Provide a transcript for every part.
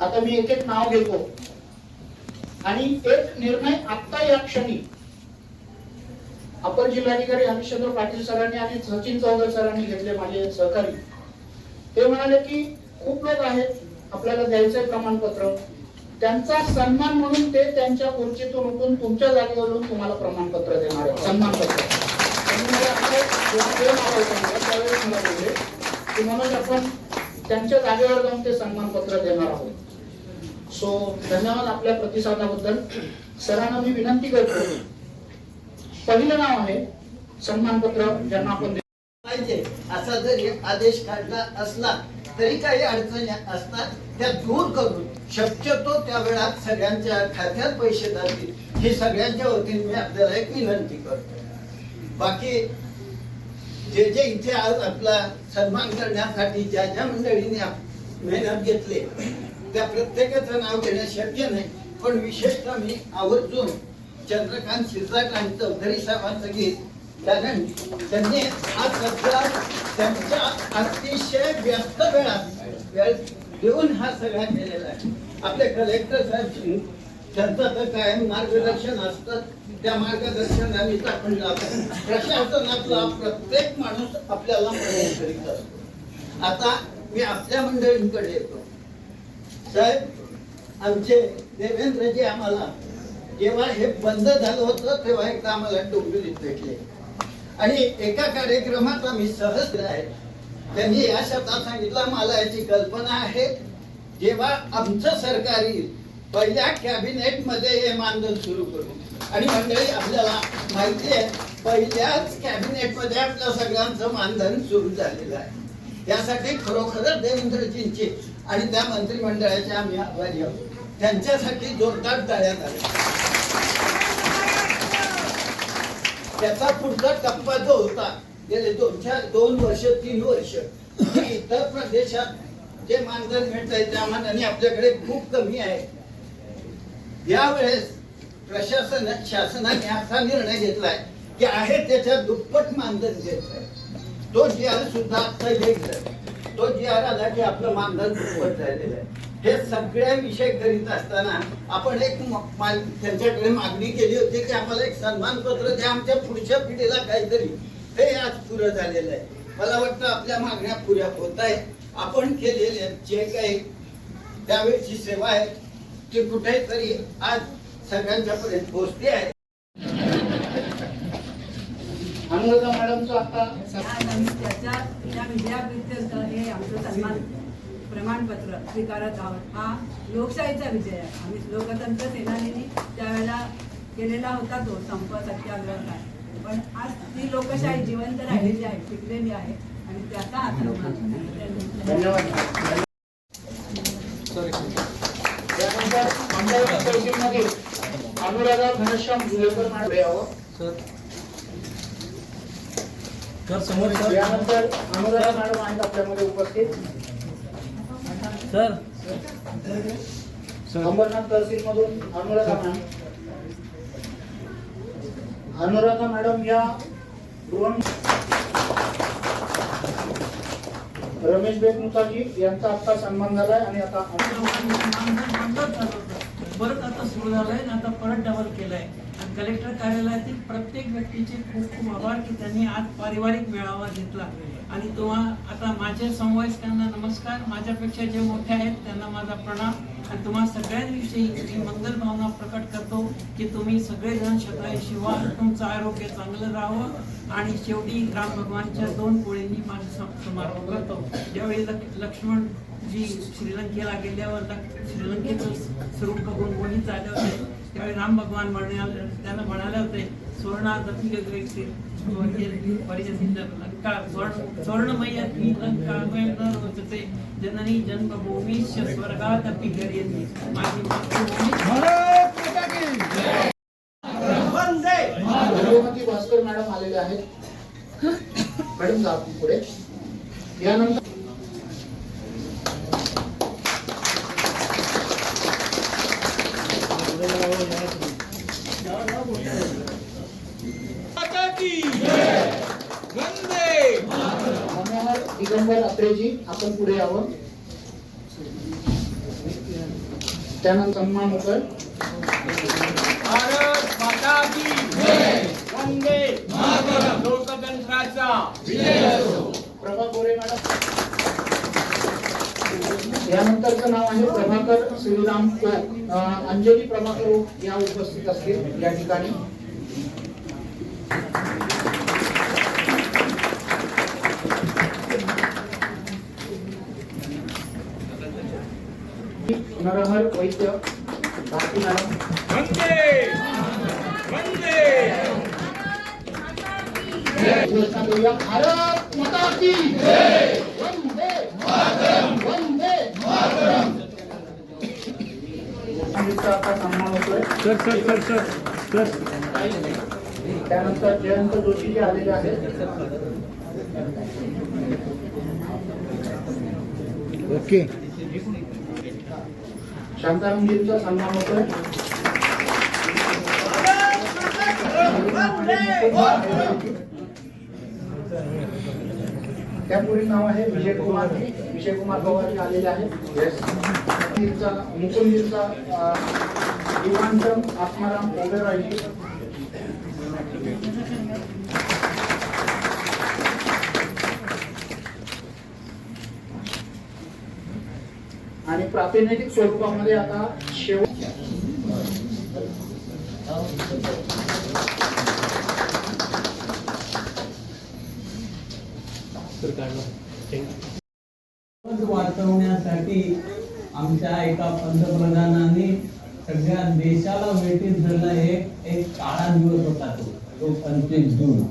आता मी एक एक नाव घेतो. आणि एक निर्णय आत्ता या क्षणी अपर जिल्हाधिकारी हरिश्चंद्र पाटील सरांनी आणि सचिन चौधरी सरांनी घेतले माझे सहकारी. ते म्हणाले की खूप लोक आहेत आपल्याला द्यायचं प्रमाणपत्र. त्यांचा सन्मान म्हणून ते त्यांच्या खुर्चीतून उठून तुमच्या जागेवरून तुम्हाला प्रमाणपत्र देणार आहे सन्मानपत्र. त्यावेळेस मला बोलले की आपण त्यांच्या जागेवर जाऊन ते सन्मानपत्र देणार आहोत. सो धन्यवाद आपल्या प्रतिसादाबद्दल. सरांना मी विनंती करतो. पहिलं नाव आहे सन्मानपत्र ज्यांना आपण पाहिजे असा जर एक आदेश काढला असला तरी काही अडचणी असतात त्या दूर करून शक्यतो त्या वेळात सगळ्यांच्या खात्यात पैसे जातील. हे सगळ्यांच्या वतीने मी आपल्याला एक विनंती करतो. बाकी जे जे इथे आज आपला सन्मान करण्यासाठी ज्या ज्या मंडळीने मेहनत घेतली. त्या प्रत्येकाचं नाव घेणं शक्य नाही पण विशेषतः मी आवर्जून चंद्रकांत शिरसाट आणि चौधरी साहेबांचं गीत कारण त्यांनी हा सगळा त्यांच्या अतिशय व्यस्त वेळात वेळ देऊन हा सगळा केलेला आहे. आपले कलेक्टर साहेब त्यांचं तर कायम मार्गदर्शन असतं. त्या मार्गदर्शनाने आपण जातो. प्रशासनातला प्रत्येक माणूस आपल्याला मदत करीत असतो. आता मी आपल्या मंडळींकडे येतो. साहेब आमचे देवेंद्रजी आम्हाला जेव्हा हे बंद झालं होतं तेव्हा एकदा आम्हाला डोंबिवलीत भेटले. आणि एका कार्यक्रमात आम्ही सहज आहे. त्यांनी या शब्दात सांगितलं मला याची कल्पना आहे. जेव्हा आमचं सरकार येईल पहिल्या कॅबिनेटमध्ये हे मानधन सुरू करू. आणि मंडळी आपल्याला माहिती आहे पहिल्याच कॅबिनेटमध्ये आपल्या सगळ्यांचं मानधन सुरू झालेलं आहे. यासाठी खरोखरच देवेंद्रजींची आणि त्या मंत्रिमंडळाचे आम्ही आभारी आहोत. त्यांच्यासाठी जोरदार टाळ्या आल्या त्याचा पुढचा टप्पा जो होता गेले दोन चार दोन वर्ष तीन वर्ष इतर प्रदेशात जे मानधन मिळत आहे त्या मानाने आपल्याकडे खूप कमी आहे. यावेळेस प्रशासन शासनाने असा निर्णय घेतलाय की आहे त्याच्या दुप्पट मानधन घेत आहे तो जी आर सुद्धा आता येईल तो जी आर आला की आपलं मानधन दुप्पट झालेलं आहे. हे सगळ्या विषय करीत असताना आपण एक त्यांच्याकडे मागणी केली होती की आम्हाला एक सन्मानपत्र द्या आमच्या पुढच्या पिढीला काहीतरी. हे आज पुरं झालेलं आहे. मला वाटतं आपल्या मागण्या पुऱ्या होत आहे आपण केलेले जे काही त्यावेळेची सेवा आहे ती कुठेतरी आज सगळ्यांच्या पर्यंत पोहोचते आहे. अनुराधा मॅडमचं आता? हे आमचं सन्मान प्रमाणपत्र स्वीकारत आहोत. हा लोकशाहीचा विजय आहे. आम्ही लोकतंत्र सेनानीने त्यावेळेला केलेला होता तो संप सत्याग्रह काय पण आज ती लोकशाही जिवंत राहिलेली आहे टिकलेली आहे आणि त्याचा हात धन्यवाद. त्यानंतर अनुराधा घनश्याम जुलेकर मॅडम यावं. सर समोर सर यानंतर अनुराधा मॅडम आहेत आपल्यामध्ये उपस्थित. सर. अंबरनाथ तहसील मधून अनुराधा मॅडम. अनुराधा मॅडम या गृह रमेश बेगमुताजी यांचा आता सन्मान झालाय आणि आता परत आता सुरू झालंय आणि आता परत डबल केलंय. कलेक्टर कार्यालयातील प्रत्येक व्यक्तीचे खूप खूप आभार की त्यांनी आज पारिवारिक मेळावा घेतला. आणि तो आता माझे समवयस्कांना नमस्कार. माझ्यापेक्षा जे मोठे आहेत त्यांना माझा प्रणाम. आणि तुम्हा सगळ्यांविषयी मी मंगल भावना प्रकट करतो की तुम्ही सगळेजण शतायुषी व्हा तुमचं आरोग्य चांगलं राहावं. आणि शेवटी राम भगवानच्या दोन पोळींनी माझा समारोह करतो. ज्यावेळी लक- लक्ष्मण जी श्रीलंकेला गेल्यावर श्रीलंकेचं स्वरूप बघून कोणी झाले त्यावेळी राम भगवान म्हणाले त्यांना म्हणाले होते परिजसिंद लंका स्वर्ण स्वर्णमय ही रोचते जननी जन्मभूमी स्वर्गादपि गरीयसी माझी मातृभूमी. श्रीमती भास्कर मॅडम आलेले आहेत. मॅडम जा आपण पुढे. यानंतर दिगंबर अत्रेजी आपण पुढे यावं त्यानंतर सन्मान होतोय. भारत माता की वंदे लोकतंत्राचा प्रभा गोरे मॅडम. यानंतरचं नाव आहे प्रभाकर श्रीराम अंजली प्रभाकर या उपस्थित असतील या ठिकाणी. नरहर वैद्य भारती मॅडम. वंदे! वंदे! घोषणा करूया भारत माता की वंदे! वंदे! संगीतचा आता सन्मान होतोय. Sir sir sir sir sir. त्यानंतर जयंत जोशी जे आलेले आहेत. ओके. शांतारामजींचा सन्मान होतोय. त्यापूर्वी नाव आहे विजय कुमार. विजय कुमार पवार आलेले आहेत. मुकुंदजींचा दिवांचम आत्माराम ओबेरॉयजी आणि प्रातिनिधिक स्वरूपामध्ये आता शेवट वाचवण्यासाठी आमच्या एका पंतप्रधानांनी सगळ्या देशाला वेटीत धरला. एक एक काळा दिवस होता तो. तो पंचवीस जून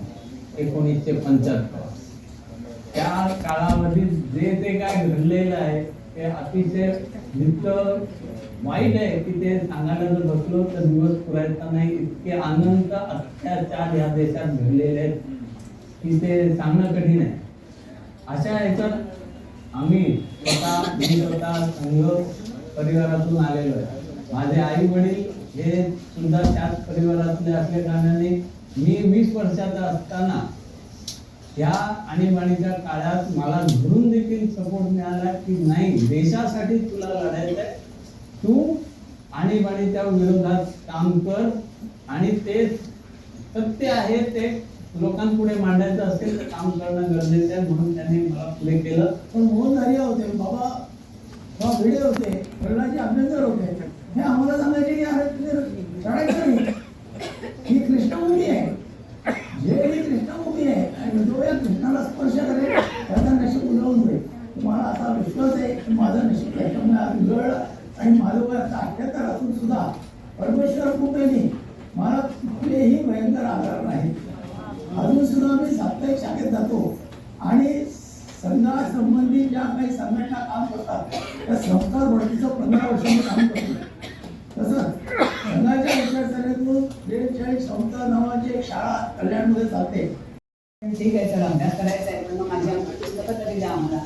एकोणीसशे पंच्याहत्तर. त्या काळामध्ये जे ते काय घडलेलं आहे हे अतिशय जितकं वाईट आहे. की ते सांगायला जर बसलो तर दिवस पुरायचा नाही. इतके अनंत अत्याचार या देशात घडलेले आहेत. की ते सांगणं कठीण आहे. अशा ह्याच्यात आम्ही स्वतः मी स्वतः संघ परिवारातून आलेलो आहे. माझे आई वडील हे सुद्धा त्याच परिवारातले असल्या कारणाने मी वीस वर्षाचा असताना या आणीबाणीच्या काळात मला घरून देखील सपोर्ट मिळाला की नाही देशासाठी तुला लढायचं आहे तू आणीबाणीच्या विरोधात काम कर आणि ते सत्य आहे ते लोकांपुढे मांडायचं असेल तर काम करणं गरजेचं आहे म्हणून त्यांनी मला पुढे केलं. पण मोहन धारिया होते बाबा बाबा भिडे होते प्रल्हादजी अभ्यंतर होते. हे आम्हाला सांगायचे की अरे लढायचं नाही ही कृष्णभूमी आहे जे ही कृष्णभूमी आहे आणि जो या कृष्णाला स्पर्श करेल त्याचा नशीब उजळून जाईल तुम्हाला असा विश्वास आहे की माझं नशीब त्याच्यामुळे आज उजळलं आणि माझं वय आता अठ्याहत्तर असून सुद्धा परमेश्वर कृपेने मला कुठलेही भयंकर आजार नाही अजून सुद्धा मी साप्ताहिक शाखेत जातो आणि संघासंबंधी ज्या काही संघटना काम करतात त्या संस्कार भरतीचं पंधरा वर्ष मी काम करतो तसंच संघाच्या विचारसरणीतून बेचाळीस संस्था नावाची एक शाळा कल्याणमध्ये चालते. ठीक आहे चला अभ्यास करायचा आहे. पण मग माझ्या पुस्तकं तरी द्या आम्हाला.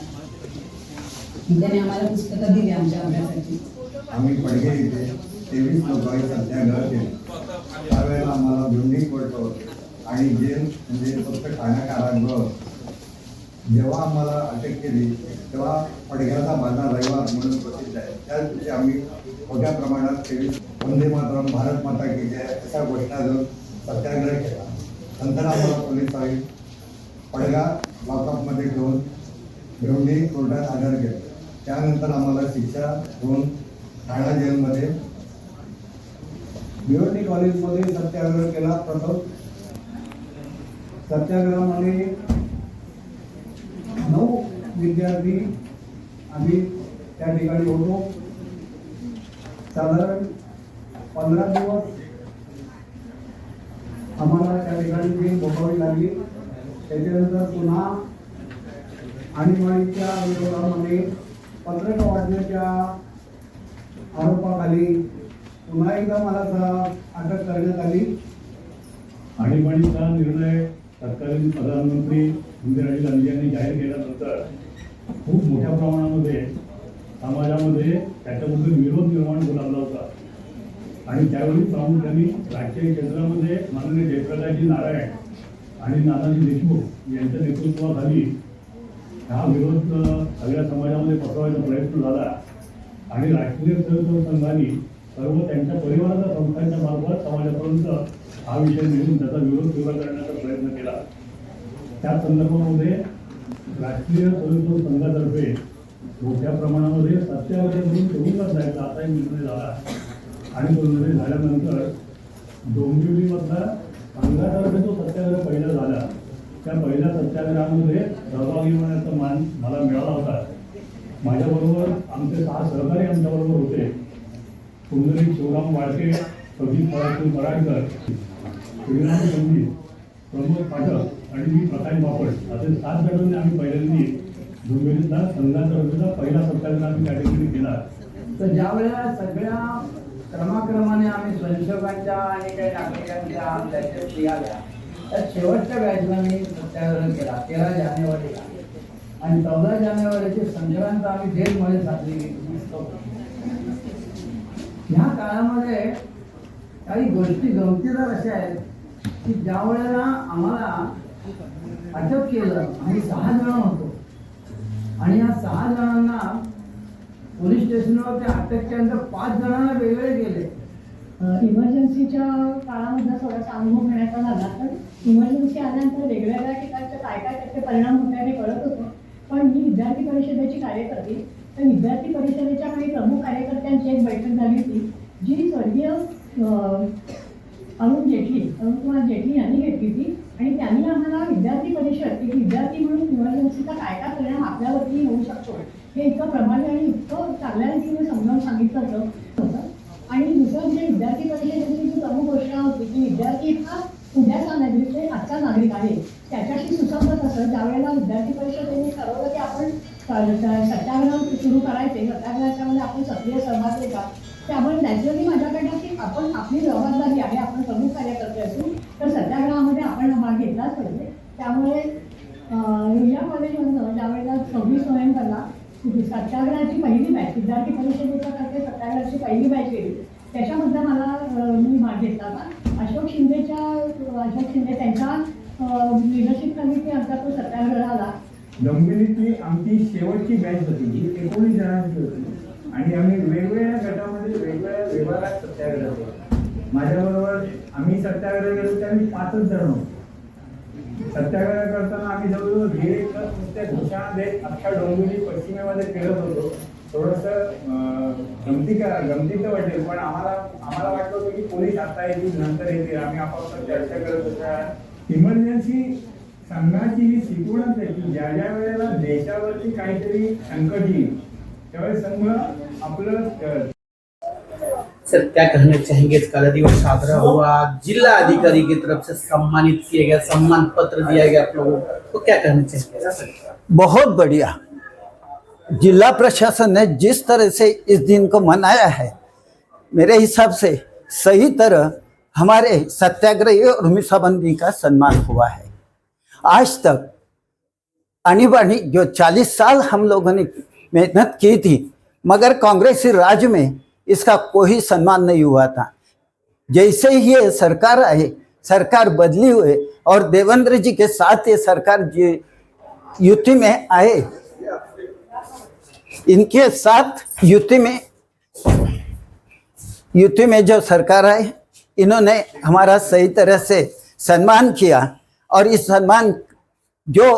त्याने आम्हाला पुस्तकं दिली आमच्या अभ्यासाची. आम्ही पडगे इथे तेवीस लोकांनी सत्याग्रह केले त्यावेळेला आम्हाला बिल्डिंग पडतो आणि जेल म्हणजे फक्त ठाण्या कारागृह जेव्हा आम्हाला अटक केली तेव्हा पडघ्याचा बाजार रविवार म्हणून प्रसिद्ध आहे. त्याच दिवशी आम्ही मोठ्या प्रमाणात तेवीस वंदे मातरम भारत माता की जय अशा घोषणा देऊन सत्याग्रह केला. नंतर आम्हाला आयुक्त पडगा लॉकअपमध्ये घेऊन भिवंडी कोर्टात आधार केलं. त्यानंतर आम्हाला शिक्षा होऊन ठाणा जेलमध्ये भिवंडी कॉलेजमध्ये सत्याग्रह केला. प्रथम सत्याग्रहामध्ये नऊ विद्यार्थी आम्ही त्या ठिकाणी होतो. साधारण पंधरा दिवस आम्हाला त्या ठिकाणी जी भोगावी लागली त्याच्यानंतर पुन्हा आणीबाणीच्या विरोधामध्ये पत्रक वाजण्याच्या आरोपाखाली पुन्हा एकदा मला अटक करण्यात आली. आणीबाणीचा निर्णय तत्कालीन प्रधानमंत्री इंदिराजी गांधी यांनी जाहीर केल्यानंतर खूप मोठ्या प्रमाणामध्ये समाजामध्ये त्याच्याबद्दल विरोध निर्माण होऊ लागला होता. आणि त्यावेळी प्रामुख्याने राजकीय केंद्रामध्ये माननीय जयप्रकाशजी नारायण आणि नानाजी देशमुख यांच्या नेतृत्वाखाली हा विरोध सगळ्या समाजामध्ये पसरवायचा प्रयत्न झाला. आणि राष्ट्रीय स्वयंसेवक संघाने सर्व त्यांच्या परिवाराच्या संस्थांच्या मार्फत समाजापर्यंत हा विषय नेऊन त्याचा विरोध तीव्र करण्याचा प्रयत्न केला. त्या संदर्भामध्ये राष्ट्रीय स्वयंसेवक संघातर्फे मोठ्या प्रमाणामध्ये सत्याग्रह म्हणून तुरुंगात जायचा एक निर्णय झाला. आणि नोंदणी झाल्यानंतर डोंबिवलीमधला संघातर्फे जो सत्याग्रह पहिला झाला त्या पहिल्या सत्याग्रहामध्ये सहभागी होण्याचा मान मला मिळाला होता. माझ्याबरोबर आमचे सहा सहकारी आमच्याबरोबर होते. सुंदरी शिवराम वाळके सतीश पराक्रम पराडकर श्रीराम संगीत प्रमोद पाठक आणि मी प्रकाश बापट. असे सात जणांनी आम्ही पहिल्यांदी डोंबिवलीतला संघाचा पहिला सत्याग्रह आम्ही त्या ठिकाणी केला. तर ज्या वेळेला सगळ्या क्रमाक्रमाने आम्ही स्वयंसेवकांच्या आणि काही नागरिकांच्या बॅचेस आल्या. तर शेवटच्या बॅचला मी सत्याग्रह केला. तेरा जानेवारीला आणि चौदा जानेवारीची संक्रांत आम्ही जेलमध्ये साजरी केली. ह्या काळामध्ये काही गोष्टी गमतीदार अशा आहेत की ज्या वेळेला आम्हाला अटक केलं आम्ही सहा जण होतो. आणि या सहा जणांना पोलीस स्टेशनवर ते अटक केल्यानंतर पाच जणांना वेगळे गेले इमर्जन्सीच्या काळामध्ये थोडासा अनुभव घेण्याचा झाला तर इमर्जन्सी आल्यानंतर वेगवेगळ्या ठिकाणचे काय काय त्याचे परिणाम होत आहे कळत होतं. पण मी विद्यार्थी परिषदेची कार्यकर्ती तर विद्यार्थी परिषदेच्या काही प्रमुख कार्यकर्त्यांची एक बैठक झाली होती जी स्वर्गीय अरुण जेटली अरुण कुमार जेटली यांनी घेतली होती. आणि त्यांनी आम्हाला विद्यार्थी परिषद एक विद्यार्थी म्हणून इमर्जन्सीचा काय काय परिणाम आपल्यावरती होऊ शकतो. हे इतकं प्रभावी आणि इतकं चांगल्या रीतीने समजावून सांगितलं होतं. आणि दुसरं म्हणजे विद्यार्थी परिषदेची जी प्रमुख घोषणा होती की विद्यार्थी हा उद्याचा नागरिक ते आजचा नागरिक आहे. त्याच्याशी सुसंगत असं ज्यावेळेला विद्यार्थी परिषदेने ठरवलं की आपण सत्याग्रह सुरू करायचे. सत्याग्रहाच्यामध्ये आपण सक्रिय सहभाग घेतात त्यामुळे नॅचरली माझ्याकडनं की आपण आपली जबाबदारी आहे आपण प्रमुख कार्यकर्ते असून तर सत्याग्रहामध्ये आपण हा भाग घेतलाच पाहिजे त्यामुळे अं, या कॉलेजमधनं ज्यावेळेला सव्वीस नोव्हेंबरला माझी पहिली मॅच विद्यार्थी परिषदेच्या तर्फे सत्याग्रहाची पहिली बॅच गेली. त्याच्यामध्ये मला मी भाग घेतला होता. अशोक शिंदेच्या अशोक शिंदे त्यांच्या लिडरशिप कमिटी आमचा तो सत्याग्रह आला. लंबिनीतली आमची शेवटची बॅच होती. जी एकोणीस जणांची होती. आणि आम्ही वेगवेगळ्या गटामध्ये वेगवेगळ्या विभागात सत्याग्रह केला माझ्याबरोबर आम्ही सत्याग्रह गेलो ते आम्ही पाचच जण होतो. सत्याग्रह करताना आम्ही जवळजवळ दीड नुसत्या घोषणा देत अख्ख्या डोंबिवली पश्चिमेमध्ये फिरत होतो. थोडस गमती गमतीचं वाटेल पण आम्हाला आम्हाला वाटलं होतं की पोलीस आता येतील नंतर येतील. आम्ही आपापसात चर्चा करत होतो. इमर्जन्सी संघाची ही शिकवणच आहे की ज्या ज्या वेळेला देशावरती काहीतरी संकट येईल त्यावेळेस संघ आपलं सर, क्या कहना चाहेंगे काला दिवस साजरा हुआ? जिला अधिकारी की तरफ़ से सम्मानित किया गया, सम्मान पत्र दिया गया आप लोगों को। तो क्या कहना चाहेंगे? बहुत बढ़िया। जिला प्रशासन ने जिस तरह से इस दिन को मनाया है, मेरे हिसाब से सही तरह हमारे सत्याग्रही और मिसाबंदी का सम्मान हुआ है। आज तक बानी जो चालीस साल हम लोगों ने मेहनत की थी, मगर कांग्रेसी राज में इसका कोई सम्मान नहीं हुआ था। जैसे ही ये सरकार आए सरकार बदली हुए और देवेंद्र जी के साथ ये सरकार जी युति में आए, इनके साथ युति में युति में जो सरकार आई, इन्होंने हमारा सही तरह से सम्मान किया और इस सम्मान जो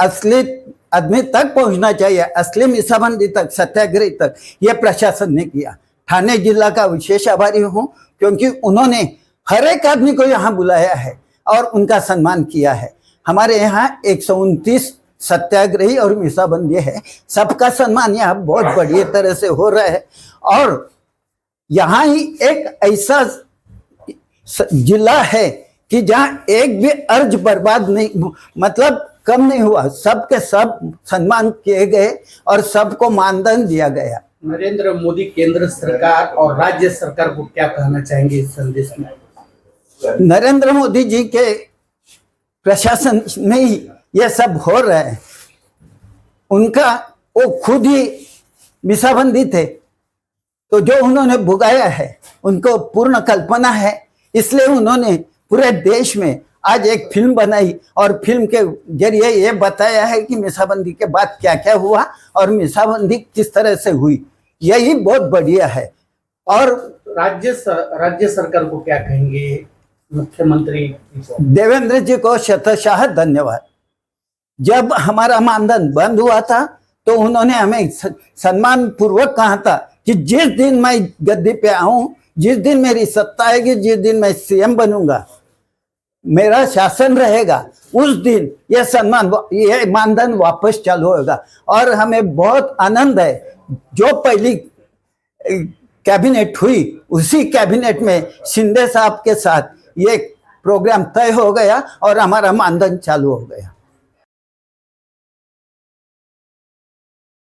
असली आदमी तक पहुँचना चाहिए, असली मिसाबंदी तक, सत्याग्रही तक। ये प्रशासन ने किया। थाने जिला का विशेष आभारी हूँ, क्योंकि उन्होंने हर एक आदमी को यहाँ बुलाया है और उनका सम्मान किया है। हमारे यहाँ एक सौ उनतीस सत्याग्रही और मिसाबंदी है। सबका सम्मान यहाँ बहुत बढ़िया तरह से हो रहा है। और यहाँ ही एक ऐसा जिला है कि जहाँ एक भी अर्ज़ बर्बाद नहीं मतलब कम नहीं हुआ। सबके सब सम्मान किए गए और सबको मानधन दिया गया। नरेंद्र मोदी केंद्र सरकार और राज्य सरकार को क्या कहना चाहेंगे इस संदेश में? नरेंद्र मोदी जी के प्रशासन में ही ये सब हो रहा है। उनका वो खुद ही मिसाबंदी थे। तो जो उन्होंने भुगाया है उनको पूर्ण कल्पना है। इसलिए उन्होंने पूरे देश में आज एक फ़िल्म बनाई और फ़िल्म के ज़रिए ये बताया है कि मिसाबंदी के बाद क्या क्या हुआ और मिसाबंदी किस तरह से हुई। यही बहुत बढ़िया है। और राज्य राज्य सरकार को क्या कहेंगे मुख्यमंत्री? देवेंद्र जी को शतशाह धन्यवाद। जब हमारा मानधन बंद हुआ था तो उन्होंने हमें सम्मान पूर्वक कहा था कि जिस दिन मैं गद्दी पे आऊँ जिस दिन मेरी सत्ता आएगी जिस दिन मैं सीएम बनूँगा मेरा शासन रहेगा, उस दिन यह सम्मान यह मानधन वापस चालू होगा। और हमें बहुत आनंद है, जो पहली कैबिनेट हुई, उसी कैबिनेट में शिंदे साहब के साथ ये प्रोग्राम तय हो गया और हमारा मानधन चालू हो गया।